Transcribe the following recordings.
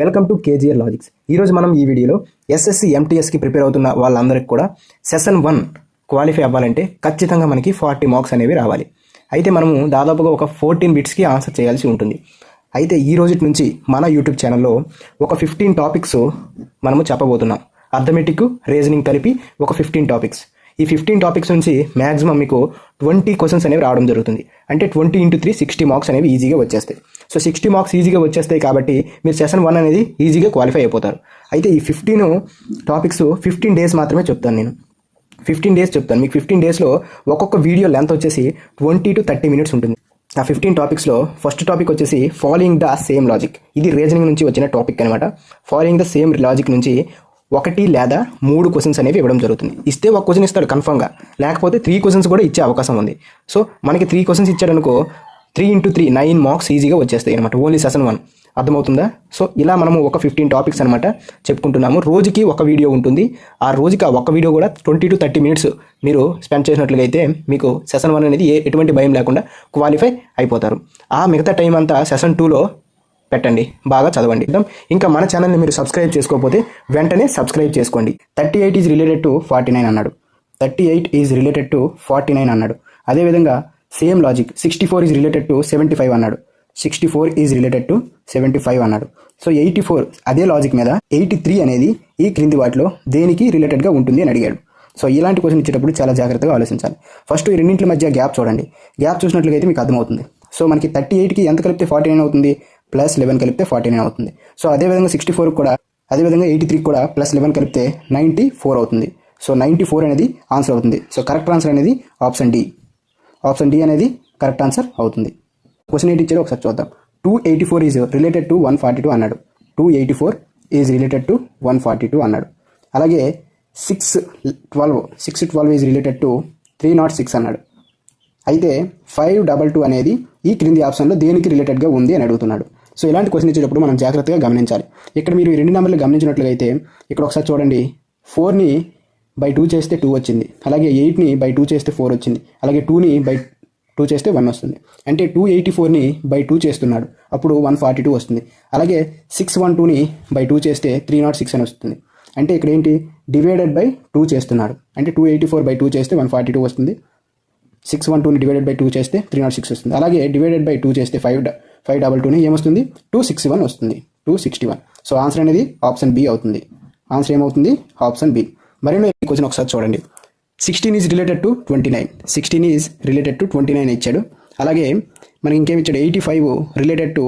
Welcome to KGR logics. ఈరోజు మనం ఈ వీడియోలో ఎస్ఎస్సి ఎంటీఎస్కి ప్రిపేర్ అవుతున్న వాళ్ళందరికీ కూడా సెషన్ వన్ క్వాలిఫై అవ్వాలంటే ఖచ్చితంగా మనకి ఫార్టీ మార్క్స్ అనేవి రావాలి. అయితే మనము దాదాపుగా ఒక ఫోర్టీన్ బిట్స్కి ఆన్సర్ చేయాల్సి ఉంటుంది. అయితే ఈ రోజు నుంచి మన యూట్యూబ్ ఛానల్లో ఒక ఫిఫ్టీన్ టాపిక్స్ మనము చెప్పబోతున్నాం. అర్థమెటిక్ రీజనింగ్ కలిపి ఒక ఫిఫ్టీన్ టాపిక్స్. ఈ ఫిఫ్టీన్ టాపిక్స్ నుంచి మ్యాక్సిమం మీకు ట్వంటీ క్వశ్చన్స్ అనేవి రావడం జరుగుతుంది. అంటే twenty into three sixty marks అనేవి ఈజీగా వచ్చేస్తాయి. సో సిక్స్టీ మార్క్స్ ఈజీగా వచ్చేస్తాయి కాబట్టి మీరు సెషన్ వన్ అనేది ఈజీగా క్వాలిఫై అయిపోతారు. అయితే ఈ ఫిఫ్టీన్ టాపిక్స్ ఫిఫ్టీన్ డేస్ మాత్రమే చెప్తాను నేను. ఫిఫ్టీన్ డేస్ చెప్తాను. మీకు ఫిఫ్టీన్ డేస్లో ఒక్కొక్క వీడియో లెంత్ వచ్చేసి ట్వంటీ టు థర్టీ మినిట్స్ ఉంటుంది. ఆ ఫిఫ్టీన్ టాపిక్స్లో ఫస్ట్ టాపిక్ వచ్చేసి ఫాలోయింగ్ ద సేమ్ లాజిక్ ఇది రీజనింగ్ నుంచి వచ్చిన టాపిక్ అనమాట ఫాలోయింగ్ ద సేమ్ లాజిక్ నుంచి ఒకటి లేదా మూడు క్వశ్చన్స్ అనేవి ఇవ్వడం జరుగుతుంది. ఇస్తే ఒక క్వశ్చన్ ఇస్తాడు కన్ఫర్మ్గా లేకపోతే త్రీ క్వశ్చన్స్ కూడా ఇచ్చే అవకాశం ఉంది. సో మనకి three questions ఇచ్చాడనుకో three into three nine marks ఈజీగా వచ్చేస్తాయి అనమాట ఓన్లీ సెషన్ వన్ అర్థమవుతుందా? సో ఇలా మనము ఒక ఫిఫ్టీన్ టాపిక్స్ అనమాట చెప్పుకుంటున్నాము. రోజుకి ఒక వీడియో ఉంటుంది. ఆ రోజుకి ఆ ఒక వీడియో కూడా ట్వంటీ టు థర్టీ మినిట్స్ మీరు స్పెండ్ చేసినట్లయితే మీకు సెషన్ వన్ అనేది ఏ ఎటువంటి భయం లేకుండా క్వాలిఫై అయిపోతారు. ఆ మిగతా టైం అంతా సెషన్ టూలో పెట్టండి. బాగా చదవండి. ఇంకా మన ఛానల్ని మీరు సబ్స్క్రైబ్ చేసుకోకపోతే వెంటనే సబ్స్క్రైబ్ చేసుకోండి. Thirty eight is related to forty nine అన్నాడు. Thirty eight is related to forty nine అన్నాడు. అదేవిధంగా same logic sixty four is related to seventy five అన్నాడు. Sixty four is related to seventy five అన్నాడు. So eighty four అదే logic మీద eighty three అనేది ఈ క్రింది వాటిలో దేనికి రిలేటెడ్గా ఉంటుంది అని అడిగాడు. సో ఇలాంటి క్వశ్చన్ ఇచ్చేటప్పుడు చాలా జాగ్రత్తగా ఆలోచించాలి. ఫస్ట్ ఈ రెండింటి మధ్య గ్యాప్ చూడండి. గ్యాప్ చూసినట్లయితే మీకు అర్థమవుతుంది. సో మనకి థర్టీ ఎయిట్కి ఎంత కలిపితే ఫార్టీ నైన్ అవుతుంది? ప్లస్ లెవెన్ కలిపితే ఫార్టీ నైన్ అవుతుంది. సో అదేవిధంగా సిక్స్టీ ఫోర్ కూడా అదేవిధంగా ఎయిటీ త్రీ కూడా ప్లస్ లెవెన్ కలిపితే నైంటీ ఫోర్ అవుతుంది. సో నైంటీ ఫోర్ అనేది ఆన్సర్ అవుతుంది. సో కరెక్ట్ ఆన్సర్ అనేది ఆప్షన్ డి ఆప్షన్ డి అనేది కరెక్ట్ ఆన్సర్ అవుతుంది. క్వశ్చన్ ఎయిట్ ఇచ్చాడు ఒకసారి చూద్దాం. Two eighty four is related to one forty two అన్నాడు. Two eighty four is related to one forty two అన్నాడు. అలాగే six twelve six twelve is related to three nought six అన్నాడు. అయితే five double two అనేది ఈ క్రింది ఆప్షన్లో దేనికి రిలేటెడ్గా ఉంది అని అడుగుతున్నాడు. సో ఇలాంటి క్వశ్చన్ ఇచ్చేటప్పుడు మనం జాగ్రత్తగా గమనించాలి. ఇక్కడ మీరు ఈ రెండు నెంబర్లు గమనించినట్లయితే ఇక్కడ ఒకసారి చూడండి. ఫోర్ని బై టూ చేస్తే టూ వచ్చింది. అలాగే ఎయిట్ని బై టూ చేస్తే ఫోర్ వచ్చింది. అలాగే టూని బై టూ చేస్తే వన్ వస్తుంది. అంటే టూ ఎయిటీ ఫోర్ని బై టూ చేస్తున్నాడు. అప్పుడు వన్ ఫార్టీ టూ వస్తుంది. అలాగే సిక్స్ వన్ టూని బై టూ చేస్తే త్రీ నాట్ సిక్స్ అని వస్తుంది. అంటే ఇక్కడ ఏంటి? డివైడెడ్ బై టూ చేస్తున్నాడు. అంటే two eighty four by two చేస్తే వన్ ఫార్టీ టూ వస్తుంది. సిక్స్ వన్ టూని డివైడెడ్ బై టూ చేస్తే త్రీ నాట్ సిక్స్ వస్తుంది. అలాగే డివైడెడ్ బై టూ చేస్తే ఫైవ్ ఫైవ్ డబల్ టూని ఏమొస్తుంది? టూ సిక్స్టీ వన్ వస్తుంది. Two sixty one so answer అనేది ఆప్షన్ బి అవుతుంది. ఆన్సర్ ఏమవుతుంది? ఆప్షన్ బి మరిన్నో క్వశ్చన్ ఒకసారి చూడండి. Sixteen is related to twenty nine sixteen is related to twenty nine ఇచ్చాడు. అలాగే మనకి ఇంకేమి ఇచ్చాడు? Eighty five related to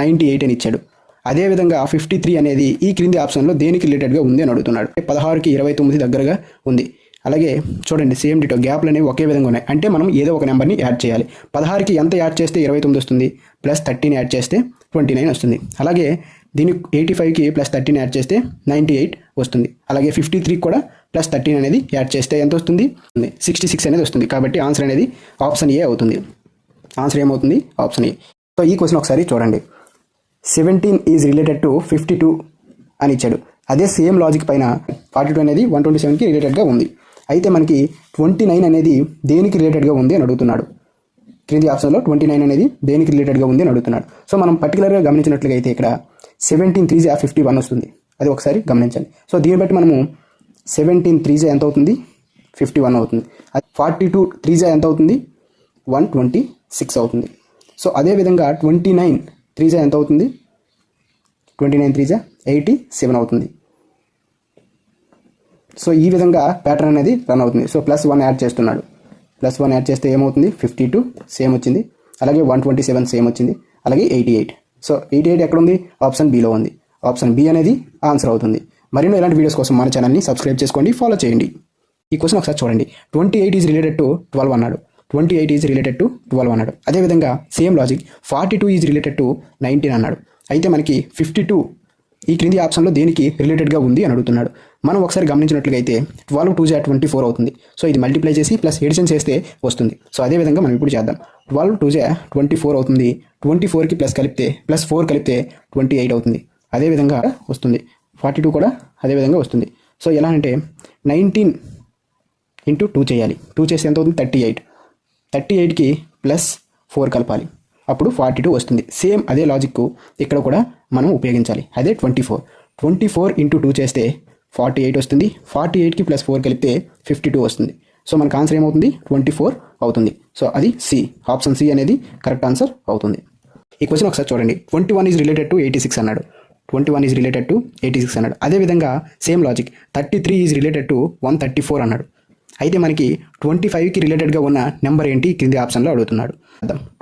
ninety eight అని ఇచ్చాడు. అదేవిధంగా ఫిఫ్టీ త్రీ అనేది ఈ క్రింది ఆప్షన్లో దేనికి రిలేటెడ్గా ఉంది అని అడుగుతున్నాడు. పదహారుకి ఇరవై తొమ్మిది దగ్గరగా ఉంది. అలాగే చూడండి సేమ్ డిటో గ్యాప్లు అనేవి ఒకే విధంగా ఉన్నాయి. అంటే మనం ఏదో ఒక నెంబర్ని యాడ్ చేయాలి. పదహారుకి ఎంత యాడ్ చేస్తే ఇరవై తొమ్మిది వస్తుంది? ప్లస్ థర్టీని యాడ్ చేస్తే ట్వంటీ నైన్ వస్తుంది. అలాగే దీనికి ఎయిటీ ఫైవ్కి ప్లస్ థర్టీన్ యాడ్ చేస్తే నైంటీ ఎయిట్ వస్తుంది. అలాగే ఫిఫ్టీ త్రీకి కూడా ప్లస్ థర్టీన్ అనేది యాడ్ చేస్తే ఎంత వస్తుంది? సిక్స్టీ సిక్స్ అనేది వస్తుంది. కాబట్టి ఆన్సర్ అనేది ఆప్షన్ ఏ అవుతుంది. ఆన్సర్ ఏమవుతుంది? Option A. సో ఈ క్వశ్చన్ ఒకసారి చూడండి. Seventeen is related to fifty two అని ఇచ్చాడు. అదే సేమ్ లాజిక్ పైన ఫార్టీ టూ అనేది వన్ ట్వంటీ సెవెన్కి రిలేటెడ్గా ఉంది. అయితే మనకి ట్వంటీ నైన్ అనేది దేనికి రిలేటెడ్గా ఉంది అని అడుగుతున్నాడు. క్రింది ఆప్షన్లో ట్వంటీ నైన్ అనేది దేనికి రిలేటెడ్గా ఉంది అని అడుగుతున్నాడు. సో మనం పర్టికులర్గా గమనించినట్లుగా అయితే ఇక్కడ సెవెంటీన్ త్రీ ఆ ఫిఫ్టీ వన్ వస్తుంది. అది ఒకసారి గమనించండి. సో దీన్ని బట్టి మనము సెవెంటీన్ త్రీ జా ఎంత అవుతుంది? ఫిఫ్టీ వన్ అవుతుంది. అది ఫార్టీ టూ త్రీ జా ఎంత అవుతుంది? వన్ ట్వంటీ సిక్స్ అవుతుంది. సో అదేవిధంగా ట్వంటీ నైన్ త్రీ జా ఎంత అవుతుంది? ట్వంటీ నైన్ త్రీ జా ఎయిటీ సెవెన్ అవుతుంది. సో ఈ విధంగా ప్యాటర్న్ అనేది రన్ అవుతుంది. సో ప్లస్ వన్ యాడ్ చేస్తున్నాడు. ప్లస్ వన్ యాడ్ చేస్తే ఏమవుతుంది? ఫిఫ్టీ టూ సేమ్ వచ్చింది. అలాగే వన్ ట్వంటీ సెవెన్ సేమ్ వచ్చింది. అలాగే eighty eight so eighty eight ఎక్కడ ఉంది ఆప్షన్ బిలో ఉంది. ఆప్షన్ బి అనేది ఆన్సర్ అవుతుంది. మరిన్నో ఇలాంటి వీడియోస్ కోసం మన ఛానల్ని సబ్స్క్రైబ్ చేసుకోండి ఫాలో చేయండి. ఈ క్వశ్చన్ ఒకసారి చూడండి. Twenty eight is related to twelve అన్నాడు. Twenty eight is related to twelve అన్నాడు. అదేవిధంగా same logic forty two is related to nineteen అన్నాడు. అయితే మనకి ఫిఫ్టీ టూ ఈ క్రింది ఆప్షన్లో దేనికి రిలేటెడ్గా ఉంది అని అడుగుతున్నాడు. మనం ఒకసారి గమనించినట్లయితే ట్వల్వ్ ట్వెల్వ్ టూ జా ట్వంటీ ఫోర్ అవుతుంది. సో ఇది మల్టిప్లై చేసి ప్లస్ ఎడిషన్ చేస్తే వస్తుంది. సో అదేవిధంగా మనం ఇప్పుడు చేద్దాం. ట్వెల్వ్ టూ జా ట్వంటీ ఫోర్ అవుతుంది. ట్వంటీ ఫోర్కి ప్లస్ కలిపితే ప్లస్ ఫోర్ కలిపితే ట్వంటీ ఎయిట్ అవుతుంది. అదేవిధంగా వస్తుంది. ఫార్టీ టూ కూడా అదేవిధంగా వస్తుంది. సో ఎలా అంటే నైన్టీన్ ఇంటూ టూ చేయాలి. టూ చేస్తే ఎంత అవుతుంది? Thirty eight. థర్టీ ఎయిట్కి ప్లస్ ఫోర్ కలపాలి. అప్పుడు ఫార్టీ టూ వస్తుంది. సేమ్ అదే లాజిక్ ఇక్కడ కూడా మనం ఉపయోగించాలి. అదే twenty four. Twenty four into two చేస్తే ఫార్టీ ఎయిట్ వస్తుంది. ఫార్టీ ఎయిట్కి ప్లస్ ఫోర్ కలిపితే ఫిఫ్టీ టూ వస్తుంది. సో మనకు ఆన్సర్ ఏమవుతుంది? ట్వంటీ ఫోర్ అవుతుంది. సో అది సి ఆప్షన్ సి అనేది కరెక్ట్ ఆన్సర్ అవుతుంది. ఈ క్వశ్చన్ ఒకసారి చూడండి. Twenty one is related to eighty six అన్నాడు. Twenty one is related to eighty six అన్నాడు. అదేవిధంగా same logic thirty three is related to one thirty four అన్నాడు. అయితే మనకి ట్వంటీ ఫైవ్కి రిలేటెడ్గా ఉన్న నెంబర్ ఏంటి? కింది ఆప్షన్లో అడుగుతున్నాడు.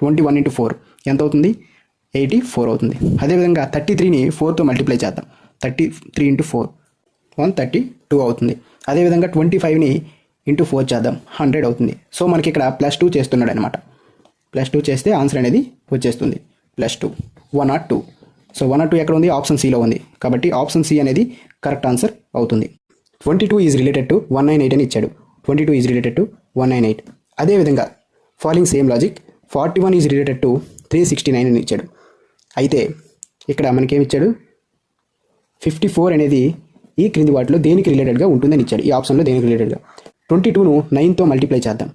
ట్వంటీ వన్ ఇంటూ ఫోర్ ఎంత అవుతుంది? ఎయిటీ ఫోర్ అవుతుంది. అదేవిధంగా థర్టీ త్రీని ఫోర్తో మల్టిప్లై చేద్దాం. Thirty three into four one thirty two అవుతుంది. అదేవిధంగా ట్వంటీ ఫైవ్ని ఇంటూ ఫోర్ చేద్దాం. హండ్రెడ్ అవుతుంది. సో మనకి ఇక్కడ ప్లస్ టూ చేస్తున్నాడు అనమాట ప్లస్ టూ చేస్తే ఆన్సర్ అనేది వచ్చేస్తుంది. Plus two. One not two. So one not two ఎక్కడ ఉంది? ఆప్షన్ సిలో ఉంది. కాబట్టి ఆప్షన్ సి అనేది కరెక్ట్ ఆన్సర్ అవుతుంది. Twenty two is related to one nine eight అని ఇచ్చాడు. Twenty two is related to one nine eight. అదేవిధంగా following same logic forty one is related to three sixty nine అని ఇచ్చాడు. అయితే ఇక్కడ మనకేమి ఇచ్చాడు? ఫిఫ్టీ ఫోర్ అనేది ఈ క్రింది వాటిలో దేనికి రిలేటెడ్గా ఉంటుందని ఇచ్చాడు. ఈ ఆప్షన్లో దేనికి రిలేటెడ్గా? ట్వంటీ టూను నైన్తో మల్టిప్లై చేద్దాం.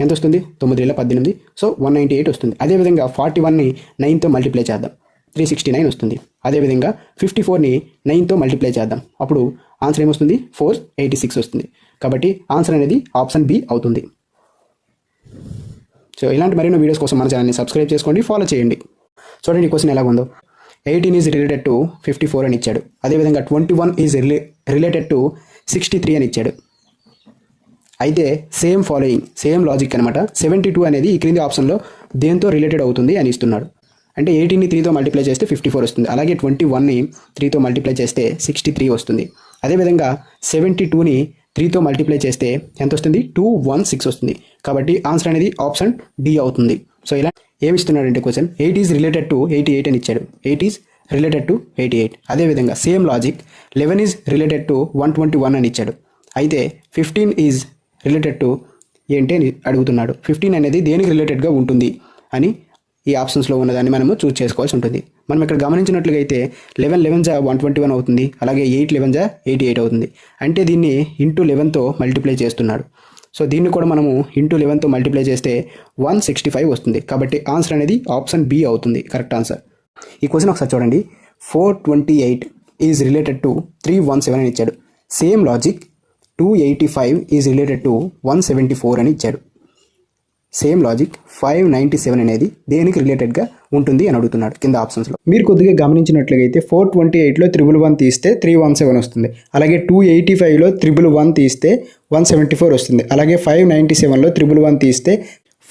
ఎంత వస్తుంది? తొమ్మిది వేల పద్దెనిమిది. సో వన్ నైంటీ ఎయిట్ వస్తుంది. అదేవిధంగా ఫార్టీ వన్ని నైన్తో మల్టిప్లై చేద్దాం. త్రీ సిక్స్టీ నైన్ వస్తుంది. అదేవిధంగా ఫిఫ్టీ ఫోర్ని నైన్తో మల్టిప్లై చేద్దాం. అప్పుడు ఆన్సర్ ఏమొస్తుంది? ఫోర్ ఎయిటీ సిక్స్ వస్తుంది. కాబట్టి ఆన్సర్ అనేది ఆప్షన్ బి అవుతుంది. సో ఇలాంటి మరిన్ని వీడియోస్ కోసం మన ఛానల్ని సబ్స్క్రైబ్ చేసుకోండి ఫాలో చేయండి. చూడండి ఈ క్వశ్చన్ ఎలాగుందో. Eighteen is related to fifty four అని ఇచ్చాడు. అదేవిధంగా twenty one is rela related to sixty three అని ఇచ్చాడు. అయితే సేమ్ ఫాలోయింగ్ సేమ్ లాజిక్ అనమాట సెవెంటీ టూ అనేది ఈ క్రింది ఆప్షన్లో దేంతో రిలేటెడ్ అవుతుంది అని ఇస్తున్నాడు. అంటే ఎయిటీన్ని త్రీతో మల్టిప్లై చేస్తే ఫిఫ్టీ ఫోర్ వస్తుంది. అలాగే ట్వంటీ వన్ని త్రీతో మల్టిప్లై చేస్తే సిక్స్టీ త్రీ వస్తుంది. అదేవిధంగా సెవెంటీ టూని త్రీతో మల్టిప్లై చేస్తే ఎంత వస్తుంది? టూ వన్ సిక్స్ వస్తుంది. కాబట్టి ఆన్సర్ అనేది ఆప్షన్ డి అవుతుంది. సో ఇలా ఏమిస్తున్నాడంటే question eight is related to eighty eight అని ఇచ్చాడు. Eight is related to eighty eight అదేవిధంగా same logic eleven is related to one twenty one అని ఇచ్చాడు. అయితే ఫిఫ్టీన్ ఈజ్ రిలేటెడ్ టు ఏంటి అని అడుగుతున్నాడు. ఫిఫ్టీన్ అనేది దేనికి రిలేటెడ్గా ఉంటుంది అని ఈ ఆప్షన్స్లో ఉన్నదాన్ని మనము చూస్ చేసుకోవాల్సి ఉంటుంది. మనం ఇక్కడ గమనించినట్లుగా అయితే లెవెన్ లెవెన్ జా వన్ ట్వంటీ వన్ అవుతుంది. అలాగే ఎయిట్ లెవెన్ జా ఎయిటీ ఎయిట్ అవుతుంది. అంటే దీన్ని ఇంటూ లెవెన్తో మల్టిప్లై చేస్తున్నాడు. సో దీన్ని కూడా మనము ఇంటూ లెవెన్తో మల్టిప్లై చేస్తే వన్ సిక్స్టీ ఫైవ్ వస్తుంది. కాబట్టి ఆన్సర్ అనేది ఆప్షన్ బి అవుతుంది. కరెక్ట్ ఆన్సర్ ఈ క్వశ్చన్ ఒకసారి చూడండి. Four twenty eight is related to three one seven అని ఇచ్చాడు. Same logic two eighty five is related to one seventy four అని ఇచ్చాడు. Same logic five ninety seven అనేది దేనికి రిలేటెడ్గా ఉంటుంది అని అడుగుతున్నాడు కింద ఆప్షన్స్లో. మీరు కొద్దిగా గమనించినట్లయితే ఫోర్ ట్వంటీ ఎయిట్లో త్రిబుల్ వన్ తీస్తే త్రీ వన్ సెవెన్ వస్తుంది. అలాగే టూ ఎయిటీ ఫైవ్లో త్రిబుల్ వన్ తీస్తే వన్ సెవెంటీ ఫోర్ వస్తుంది. అలాగే ఫైవ్ నైంటీ సెవెన్లో త్రిబుల్ వన్ తీస్తే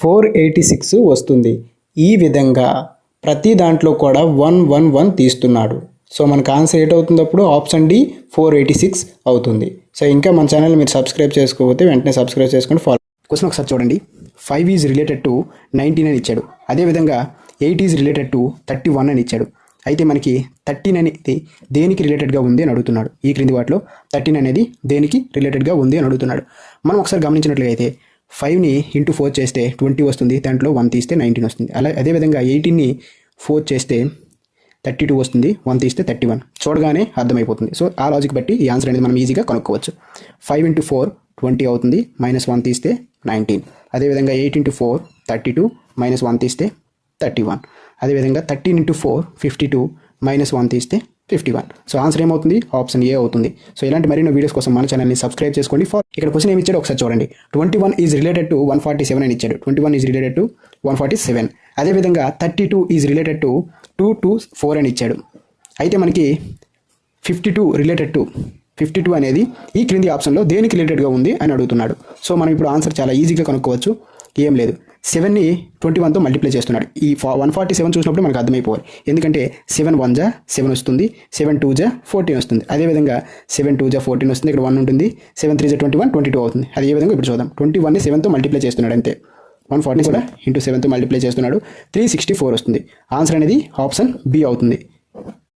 ఫోర్ ఎయిటీ సిక్స్ వస్తుంది. ఈ విధంగా ప్రతి దాంట్లో కూడా వన్ వన్ వన్ తీస్తున్నాడు. సో మనకు ఆన్సర్ ఏట్ అవుతుంది అప్పుడు? Option D four eighty six అవుతుంది. సో ఇంకా మన ఛానల్ మీరు సబ్స్క్రైబ్ చేసుకోకపోతే వెంటనే సబ్స్క్రైబ్ చేసుకొని ఫాలో క్వశ్చన్ ఒకసారి చూడండి. Five is related to nineteen అని ఇచ్చాడు. అదేవిధంగా eight is related to thirty one అని ఇచ్చాడు. అయితే మనకి థర్టీన్ అనేది దేనికి రిలేటెడ్గా ఉంది అని అడుగుతున్నాడు. ఈ క్రింది వాటిలో థర్టీన్ అనేది దేనికి రిలేటెడ్గా ఉంది అని అడుగుతున్నాడు. మనం ఒకసారి గమనించినట్లయితే ఫైవ్ని ఇంటూ ఫోర్ చేస్తే ట్వంటీ వస్తుంది దాంట్లో వన్ తీస్తే నైన్టీన్ వస్తుంది. అలా అదేవిధంగా ఎయిటీన్ని ఫోర్ చేస్తే థర్టీ టూ వస్తుంది వన్ తీస్తే థర్టీ వన్ చూడగానే అర్థమైపోతుంది. సో ఆ లాజిక్ బట్టి ఈ ఆన్సర్ అనేది మనం ఈజీగా కనుక్కోవచ్చు. ఫైవ్ ఇంటూ ఫోర్ ట్వంటీ అవుతుంది మైనస్ వన్ తీస్తే నైన్టీన్ అదేవిధంగా eight into four thirty two minus one తీస్తే థర్టీ వన్ అదేవిధంగా thirteen into four fifty two minus one తీస్తే ఫిఫ్టీ వన్ సో ఆన్సర్ ఏమవుతుంది? ఆప్షన్ ఏ అవుతుంది. సో ఇలాంటి మరిన్ని వీడియోస్ కోసం మన ఛానల్ని సబ్స్క్రైబ్ చేసుకోండి. ఫర్ ఇక్కడ క్వశ్చన్ ఏమి ఇచ్చాడు? ఒకసారి చూడండి. Twenty one is related to one forty seven అని ఇచ్చాడు. Twenty one is related to one forty seven అదేవిధంగా thirty two is related to two two four అని ఇచ్చాడు. అయితే మనకి fifty two related to fifty two అనేది ఈ క్రింది ఆప్షన్లో దేనికి రిలేటెడ్గా ఉంది అని అడుగుతున్నాడు. సో మనం ఇప్పుడు ఆన్సర్ చాలా ఈజీగా కనుక్కోవచ్చు. ఏం లేదు. సెవెన్ని ట్వంటీ వన్తో మల్టిప్లై చేస్తున్నాడు. ఈ వన్ ఫార్టీ సెవెన్ చూసినప్పుడు మనకు అర్థమైపోవాలి. ఎందుకంటే సెవెన్ వన్ జా సెవెన్ వస్తుంది సెవెన్ టూ జా ఫోర్టీన్ వస్తుంది. అదేవిధంగా సెవెన్ టూ జా ఫోర్టీన్ వస్తుంది ఇక్కడ వన్ ఉంటుంది సెవెన్ త్రీ జా ట్వంటీ వన్ ట్వంటీ టూ అవుతుంది. అదే విధంగా ఇప్పుడు చూద్దాం. ట్వంటీ వన్ని సెవెన్తో మల్టిప్లై చేస్తున్నాడు అంతే. వన్ ఫార్టీ కూడా ఇంటూ సెవెన్తో మల్టిప్లై చేస్తున్నాడు. త్రీ సిక్స్టీ ఫోర్ వస్తుంది. ఆన్సర్ అనేది ఆప్షన్ బి అవుతుంది.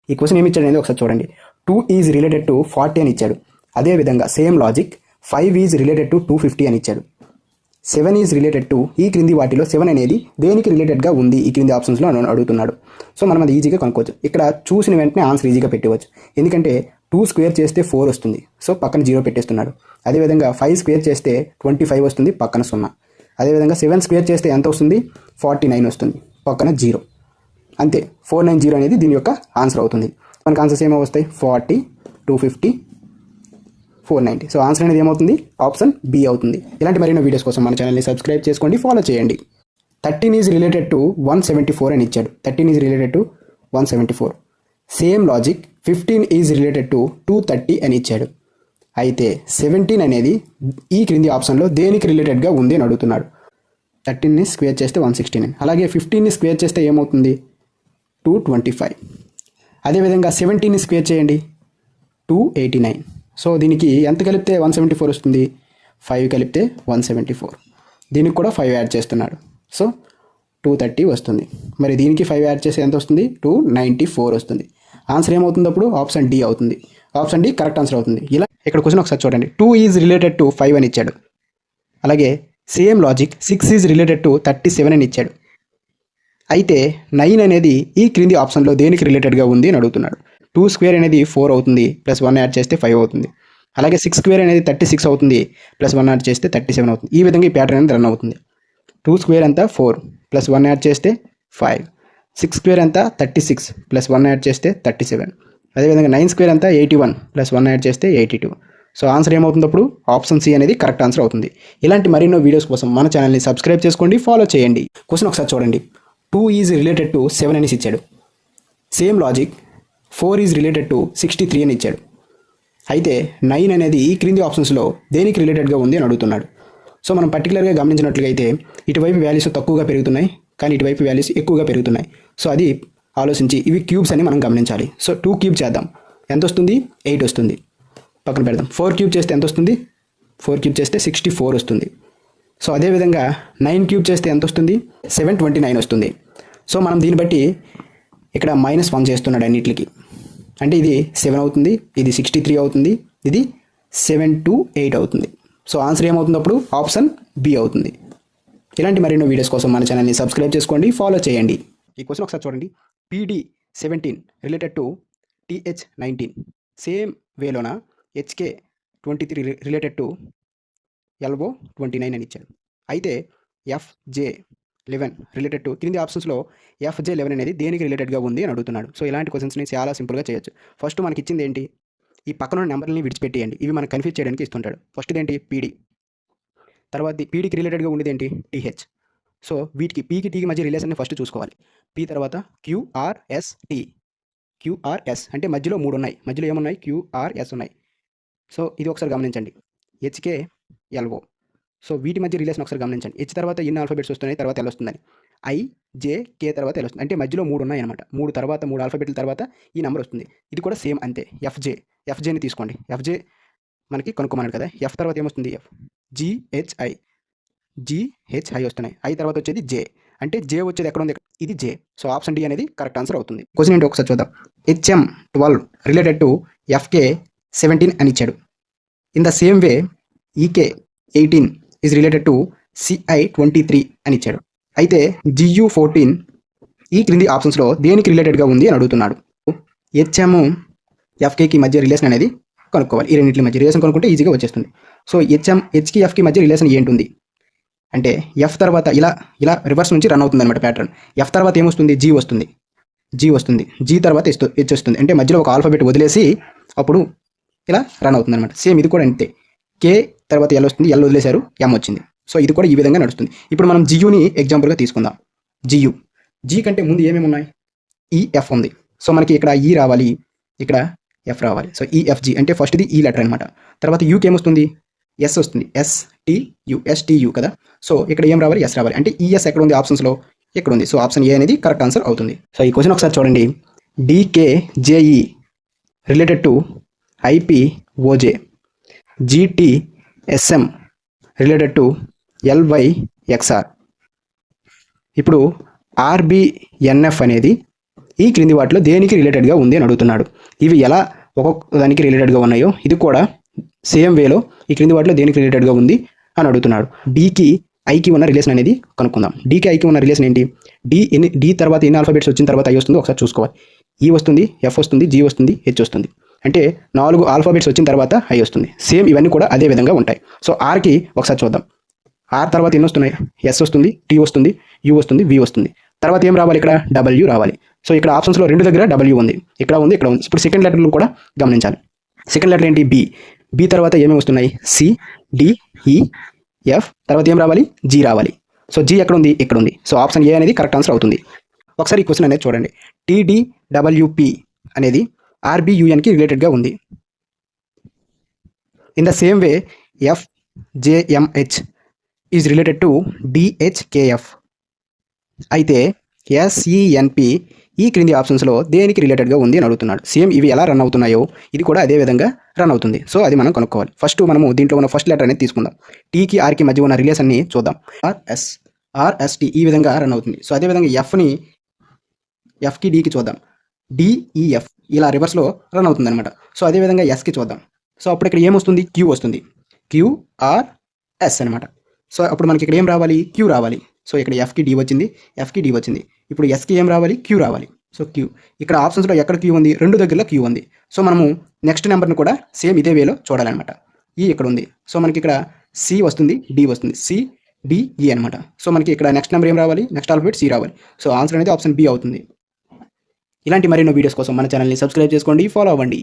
ఈ క్వశ్చన్ ఏమి ఇచ్చాడు అనేది ఒకసారి చూడండి. Two is related to forty అని ఇచ్చాడు. అదేవిధంగా same logic five is related to two fifty అని ఇచ్చాడు. సెవెన్ ఈజ్ రిలేటెడ్ టు ఈ క్రింది వాటిలో సెవెన్ అనేది దేనికి రిలేటెడ్గా ఉంది? ఈ క్రింది ఆప్షన్స్లో అడుగుతున్నాడు. సో మనం అది ఈజీగా కనుక్కోవచ్చు. ఇక్కడ చూసిన వెంటనే ఆన్సర్ ఈజీగా పెట్టవచ్చు. ఎందుకంటే టూ స్క్వేర్ చేస్తే ఫోర్ వస్తుంది. సో పక్కన జీరో పెట్టేస్తున్నాడు. అదేవిధంగా ఫైవ్ స్క్వేర్ చేస్తే ట్వంటీ ఫైవ్ వస్తుంది పక్కన సున్నా. అదేవిధంగా సెవెన్ స్క్వేర్ చేస్తే ఎంత వస్తుంది? ఫార్టీ నైన్ వస్తుంది పక్కన జీరో అంతే. ఫోర్ నైన్ జీరో అనేది దీని యొక్క ఆన్సర్ అవుతుంది. మనకు ఆన్సర్స్ ఏమో వస్తాయి? Forty two fifty four ninety so answer అనేది ఏమవుతుంది? ఆప్షన్ బి అవుతుంది. ఇలాంటి మరిన్ని వీడియోస్ కోసం మన ఛానల్ని సబ్స్క్రైబ్ చేసుకోండి ఫాలో చేయండి. Thirteen is related to one seventy four అని ఇచ్చాడు. Thirteen is related to one seventy four same logic fifteen is related to two thirty అని ఇచ్చాడు. అయితే సెవెంటీన్ అనేది ఈ క్రింది ఆప్షన్లో దేనికి రిలేటెడ్గా ఉంది అని అడుగుతున్నాడు. థర్టీన్ని స్క్వేర్ చేస్తే వన్ సిక్స్టీ నైన్ అలాగే ఫిఫ్టీన్ని స్క్వేర్ చేస్తే ఏమవుతుంది? టూ ట్వంటీ ఫైవ్ అదేవిధంగా సెవెంటీని స్క్వేర్ చేయండి. టూ ఎయిటీ నైన్ సో దీనికి ఎంత కలిపితే వన్ సెవెంటీ ఫోర్ వస్తుంది? ఫైవ్ కలిపితే వన్ సెవెంటీ ఫోర్ దీనికి కూడా ఫైవ్ యాడ్ చేస్తున్నాడు. సో టూ థర్టీ వస్తుంది. మరి దీనికి ఫైవ్ యాడ్ చేస్తే ఎంత వస్తుంది? టూ నైంటీ ఫోర్ వస్తుంది. ఆన్సర్ ఏమవుతుంది అప్పుడు ఆప్షన్ డి అవుతుంది. ఆప్షన్ డి కరెక్ట్ ఆన్సర్ అవుతుంది. ఇలా ఇక్కడ క్వశ్చన్ ఒకసారి చూడండి. Two is related to five అని ఇచ్చాడు. అలాగే same logic six is related to thirty seven అని ఇచ్చాడు. అయితే నైన్ అనేది ఈ క్రింది ఆప్షన్లో దేనికి రిలేటెడ్గా ఉంది అని అడుగుతున్నాడు. టూ స్క్వేర్ అనేది ఫోర్ అవుతుంది ప్లస్ వన్ యాడ్ చేస్తే ఫైవ్ అవుతుంది. అలాగే సిక్స్ స్క్వేర్ అనేది థర్టీ సిక్స్ అవుతుంది ప్లస్ వన్ యాడ్ చేస్తే థర్టీ సెవెన్ అవుతుంది. ఈ విధంగా ఈ ప్యాటర్న్ అనేది రన్ అవుతుంది. టూ స్క్వేర్ అంతా ఫోర్ ప్లస్ వన్ యాడ్ చేస్తే ఫైవ్. సిక్స్ స్క్వేర్ అంతా thirty six plus one add చేస్తే థర్టీ సెవెన్. అదేవిధంగా నైన్ స్క్వేర్ అంతా eighty one plus one add చేస్తే ఎయిటీ టూ. సో ఆన్సర్ ఏమవుతుంది అప్పుడు ఆప్షన్ సి అనేది కరెక్ట్ ఆన్సర్ అవుతుంది. ఇలాంటి మరెన్నో వీడియోస్ కోసం మన ఛానల్ని సబ్స్క్రైబ్ చేసుకోండి ఫాలో చేయండి. క్వశ్చన్ ఒకసారి చూడండి. Two is related to seven అనేసి ఇచ్చాడు. Same logic four is related to sixty three అని ఇచ్చాడు. అయితే నైన్ అనేది ఈ క్రింది ఆప్షన్స్లో దేనికి రిలేటెడ్గా ఉంది అని అడుగుతున్నాడు. సో మనం పర్టికులర్గా గమనించినట్లయితే ఇటువైపు వాల్యూస్ తక్కువగా పెరుగుతున్నాయి కానీ ఇటువైపు వాల్యూస్ ఎక్కువగా పెరుగుతున్నాయి. సో అది ఆలోచించి ఇవి క్యూబ్స్ అని మనం గమనించాలి. సో టూ క్యూబ్ చేద్దాం. ఎంత వస్తుంది? ఎయిట్ వస్తుంది. పక్కన పెడదాం. ఫోర్ క్యూబ్ చేస్తే ఎంత వస్తుంది? ఫోర్ క్యూబ్ చేస్తే సిక్స్టీ ఫోర్ వస్తుంది. సో అదేవిధంగా నైన్ క్యూబ్ చేస్తే ఎంత వస్తుంది? సెవెన్ ట్వంటీ నైన్ వస్తుంది. సో మనం దీన్ని బట్టి ఇక్కడ మైనస్ వన్ చేస్తున్నాడు అన్నిటికి అంటే ఇది సెవెన్ అవుతుంది ఇది సిక్స్టీ త్రీ అవుతుంది ఇది సెవెన్ టు ఎయిట్ అవుతుంది. సో ఆన్సర్ ఏమవుతుంది అప్పుడు ఆప్షన్ బి అవుతుంది. ఇలాంటి మరెన్నో వీడియోస్ కోసం మన ఛానల్ని సబ్స్క్రైబ్ చేసుకోండి ఫాలో చేయండి. ఈ క్వశ్చన్ ఒకసారి చూడండి. P D seventeen related to T H nineteen. Same వేలోన? H K twenty three related to L O twenty nine అని ఇచ్చాడు అయితే ఎఫ్జే లెవెన్ రిలేటెడ్ టు క్రింది ఆప్షన్స్లో ఎఫ్జే లెవెన్ అనేది దేనికి రిలేటెడ్గా ఉంది అని అడుగుతున్నాడు. సో ఇలాంటి క్వశ్చన్స్ని చాలా సింపుల్గా చేయొచ్చు. ఫస్ట్ మనకి ఇచ్చింది ఏంటి? ఈ పక్కన ఉన్న నెంబర్ని విడిచిపెట్టేయండి. ఇవి మనకు కన్ఫ్యూజ్ చేయడానికి ఇస్తుంటాడు. ఫస్ట్ ఏంటి పీడీ తర్వాత పీడీకి రిలేటెడ్గా ఉండేది ఏంటి? టీహెచ్ సో వీటికి పీకి టీకి మధ్య రిలేషన్ని ఫస్ట్ చూసుకోవాలి. పీ తర్వాత క్యూఆర్ఎస్టీ క్యూఆర్ఎస్ అంటే మధ్యలో మూడు ఉన్నాయి. మధ్యలో ఏమున్నాయి? క్యూఆర్ఎస్ ఉన్నాయి. సో ఇది ఒకసారి గమనించండి. HK LO. సో వీటి మధ్య రిలేషన్ ఒకసారి గమనించండి. హెచ్ తర్వాత ఎన్ని ఆల్ఫాబెట్స్ వస్తున్నాయి తర్వాత ఎల్ వస్తుందని. ఐ జే కే తర్వాత ఎల్ వస్తుంది. అంటే మధ్యలో మూడు ఉన్నాయి అనమాట మూడు తర్వాత మూడు ఆల్ఫాబెట్ల తర్వాత ఈ నెంబర్ వస్తుంది. ఇది కూడా సేమ్ అంతే. ఎఫ్జే ఎఫ్జేని తీసుకోండి. ఎఫ్జే మనకి కనుక్కోమన్నాడు కదా. ఎఫ్ తర్వాత ఏమొస్తుంది? ఎఫ్ జిహెచ్ఐ జిహెచ్ఐ వస్తున్నాయి. ఐ తర్వాత వచ్చేది జే అంటే జే వచ్చేది ఎక్కడ ఉంది? ఇది జే సో ఆప్షన్ డి అనేది కరెక్ట్ ఆన్సర్ అవుతుంది. క్వశ్చన్ ఏంటి ఒకసారి చూద్దాం. H M twelve related to F K seventeen అని ఇచ్చాడు. In the same way E K eighteen is related to C I twenty three అని ఇచ్చాడు. అయితే జియు ఫోర్టీన్ ఈ క్రింది ఆప్షన్స్లో దేనికి రిలేటెడ్గా ఉంది అని అడుగుతున్నాడు. హెచ్ఎం ఎఫ్కేకి మధ్య రిలేషన్ అనేది కనుక్కోవాలి. ఈ రెండింటి మధ్య రిలేషన్ కనుక్కుంటే ఈజీగా వచ్చేస్తుంది. సో హెచ్ఎం హెచ్కి ఎఫ్కి మధ్య రిలేషన్ ఏంటి ఉంది? అంటే ఎఫ్ తర్వాత ఇలా ఇలా రివర్స్ నుంచి రన్ అవుతుంది అనమాట ప్యాటర్న్ ఎఫ్ తర్వాత ఏమొస్తుంది? జీ వస్తుంది. జీ వస్తుంది. జీ తర్వాత హెచ్ హెచ్ వస్తుంది. అంటే మధ్యలో ఒక ఆల్ఫాబెట్ వదిలేసి అప్పుడు ఇలా రన్ అవుతుంది అనమాట సేమ్ ఇది కూడా అంతే. కే తర్వాత ఎల్ వస్తుంది ఎల్ వదిలేశారు ఎం వచ్చింది. సో ఇది కూడా ఈ విధంగా నడుస్తుంది. ఇప్పుడు మనం జియూని ఎగ్జాంపుల్గా తీసుకుందాం. జియు జీ కంటే ముందు ఏమేమి ఉన్నాయి? E, ఈఎఫ్ ఉంది. సో మనకి ఇక్కడ ఈ రావాలి ఇక్కడ ఎఫ్ రావాలి. సో e, ఈఎఫ్జి అంటే ఫస్ట్ది ఈ లెటర్ అనమాట తర్వాత యూకి ఏమొస్తుంది ఎస్ వస్తుంది? ఎస్ టియు ఎస్టియు కదా. సో ఇక్కడ ఏం రావాలి? ఎస్ రావాలి. అంటే ఈఎస్ ఎక్కడ ఉంది? ఆప్షన్స్లో ఎక్కడ ఉంది. సో ఆప్షన్ ఏ అనేది కరెక్ట్ ఆన్సర్ అవుతుంది. సో ఈ క్వశ్చన్ ఒకసారి చూడండి. D K J E related to I P O J G T S M related to L Y X R ఇప్పుడు ఆర్బిఎన్ఎఫ్ అనేది ఈ క్రింది వాటిలో దేనికి రిలేటెడ్గా ఉంది అని అడుగుతున్నాడు. ఇవి ఎలా ఒక్కొక్క దానికి రిలేటెడ్గా ఉన్నాయో ఇది కూడా సేమ్ వేలో ఈ క్రింది వాటిలో దేనికి రిలేటెడ్గా ఉంది అని అడుగుతున్నాడు. డీకి ఐకి ఉన్న రిలేషన్ అనేది కనుక్కుందాం. డీకి ఐకి ఉన్న రిలేషన్ ఏంటి? డి ఎన్ని డి తర్వాత ఎన్ని ఆల్ఫాబెట్స్ వచ్చిన తర్వాత ఐ వస్తుందో ఒకసారి చూసుకోవాలి. ఈ వస్తుంది ఎఫ్ వస్తుంది జీ వస్తుంది హెచ్ వస్తుంది. అంటే నాలుగు ఆల్ఫాబెట్స్ వచ్చిన తర్వాత ఐ వస్తుంది. సేమ్ ఇవన్నీ కూడా అదే విధంగా ఉంటాయి. సో ఆర్కి ఒకసారి చూద్దాం. ఆర్ తర్వాత ఎన్ని వస్తున్నాయి? ఎస్ వస్తుంది టీ వస్తుంది యూ వస్తుంది వి వస్తుంది. తర్వాత ఏం రావాలి ఇక్కడ? డబ్ల్యూ రావాలి. సో ఇక్కడ ఆప్షన్స్లో రెండు దగ్గర డబ్ల్యూ ఉంది. ఇక్కడ ఉంది ఇక్కడ ఉంది. ఇప్పుడు సెకండ్ లెటర్లు కూడా గమనించాలి. సెకండ్ లెటర్ ఏంటి? బి బి తర్వాత ఏమేమి వస్తున్నాయి? సి డి ఈ ఎఫ్ తర్వాత ఏం రావాలి? జీ రావాలి. సో జీ ఎక్కడ ఉంది? ఇక్కడ ఉంది. సో ఆప్షన్ ఏ అనేది కరెక్ట్ ఆన్సర్ అవుతుంది. ఒకసారి ఈ క్వశ్చన్ అనేది చూడండి. టీడీడబ్ల్యూపి అనేది ఆర్బియుఎన్కి రిలేటెడ్గా ఉంది. In the same way F J M H is related to D H K F అయితే ఎస్ఈఎన్పి ఈ క్రింది ఆప్షన్స్లో దేనికి రిలేటెడ్గా ఉంది అని అడుగుతున్నాడు. సేమ్ ఇవి ఎలా రన్ అవుతున్నాయో ఇది కూడా అదే విధంగా రన్ అవుతుంది. సో అది మనం కనుక్కోవాలి. ఫస్ట్ మనము దీంట్లో ఉన్న ఫస్ట్ లెటర్ అనేది తీసుకుందాం. టీకి ఆర్కి మధ్య ఉన్న రిలేషన్ని చూద్దాం. ఆర్ఎస్ ఆర్ఎస్టి ఈ విధంగా రన్ అవుతుంది. సో అదేవిధంగా ఎఫ్ని ఎఫ్కి డీకి చూద్దాం. డిఈఎఫ్ ఇలా రివర్స్లో రన్ అవుతుంది అనమాట సో అదేవిధంగా ఎస్కి చూద్దాం. సో అప్పుడు ఇక్కడ ఏమొస్తుంది? క్యూ వస్తుంది. క్యూఆర్ఎస్ అనమాట సో అప్పుడు మనకి ఇక్కడ ఏం రావాలి? క్యూ రావాలి. సో ఇక్కడ ఎఫ్కి డి వచ్చింది. ఎఫ్కి డి వచ్చింది. ఇప్పుడు ఎస్కి ఏం రావాలి? క్యూ రావాలి. సో క్యూ ఇక్కడ ఆప్షన్స్లో ఎక్కడ క్యూ ఉంది? రెండు దగ్గరలో క్యూ ఉంది. సో మనము నెక్స్ట్ నెంబర్ని కూడా సేమ్ ఇదే వేలో చూడాలన్నమాట. ఈ ఇక్కడ ఉంది. సో మనకి ఇక్కడ సి వస్తుంది డి వస్తుంది. సి డిఈ e అనమాట సో మనకి ఇక్కడ నెక్స్ట్ నెంబర్ ఏం రావాలి? నెక్స్ట్ ఆల్ఫబెట్ సి రావాలి. సో ఆన్సర్ అనేది ఆప్షన్ బి అవుతుంది. ఇలాంటి మరెన్నో వీడియోస్ కోసం మన ఛానల్ని సబ్స్క్రైబ్ చేసుకోండి ఫాలో అవ్వండి.